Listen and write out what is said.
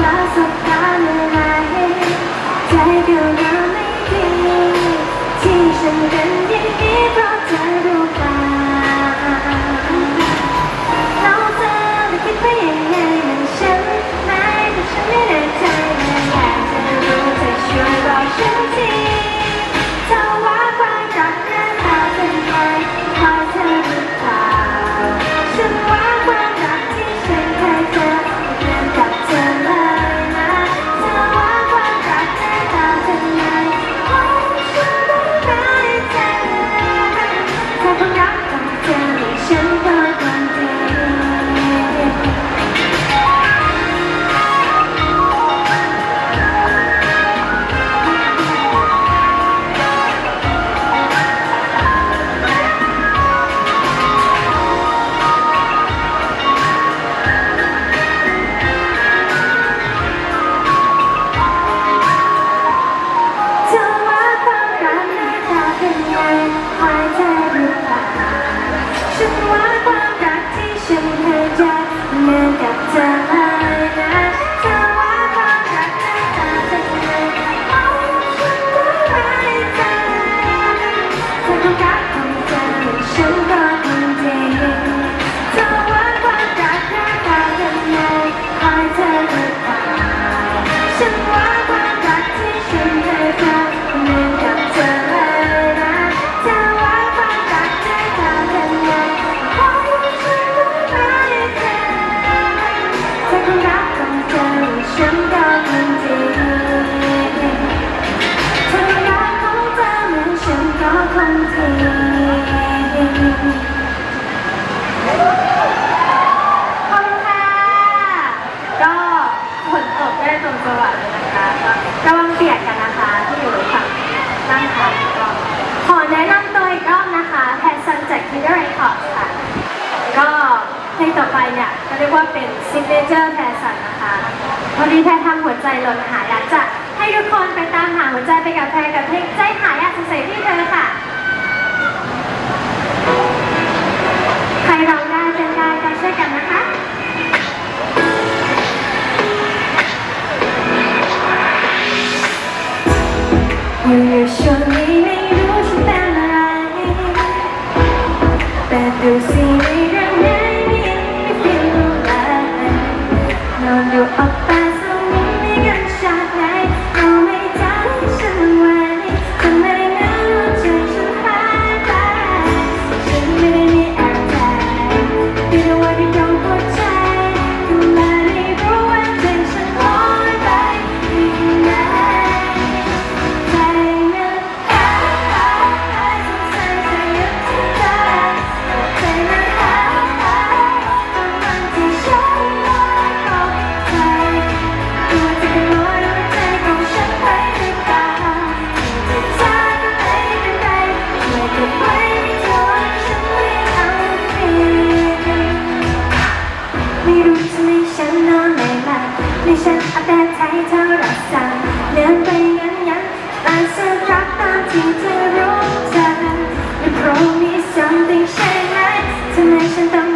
ปเพลอสบตาเมื่อไหรใจก็มาไม่ดีที่ฉันเป็นอย่างนี้เพราะเธอ รักของเธอฉันก็ ขอบคุณค่ะ ก็ฝนตกได้ตรงจังหวะเลยนะคะก็ระวังเปียกกันนะคะที่อยู่ฝั่งด้านข้างก็ขอแนะนำตัวอีกรอบนะคะแพนซันจาก k i d d e r Records ค่ะ ก็เพลงต่อไปเนี่ยก็เรียกว่าเป็น Signature แพนซันนะคะวันนี้แพรทำหัวใจหล่นหายอยากจะให้ทุกคนไปตามหาหัวใจไปกับแพรกับเพลงใจหายอยากสงสัยที่เธอค่ะ ใครร้องได้เต้นได้ก็ช่ วยกันนะคะเมื่อช่วงนี้ไม่รู้ฉันเป็นอะไรแต่ดูสิในเรื่องไหนไม่ ไม่รู้ทำไมฉันนอนไม่หลับในฉันเอาแต่ใจเธอรักษาเดินไปงั้นยันแต่ฉันรักตามที่เธอรู้จัก You promise something ใช่ไหมทำไมฉันต้อง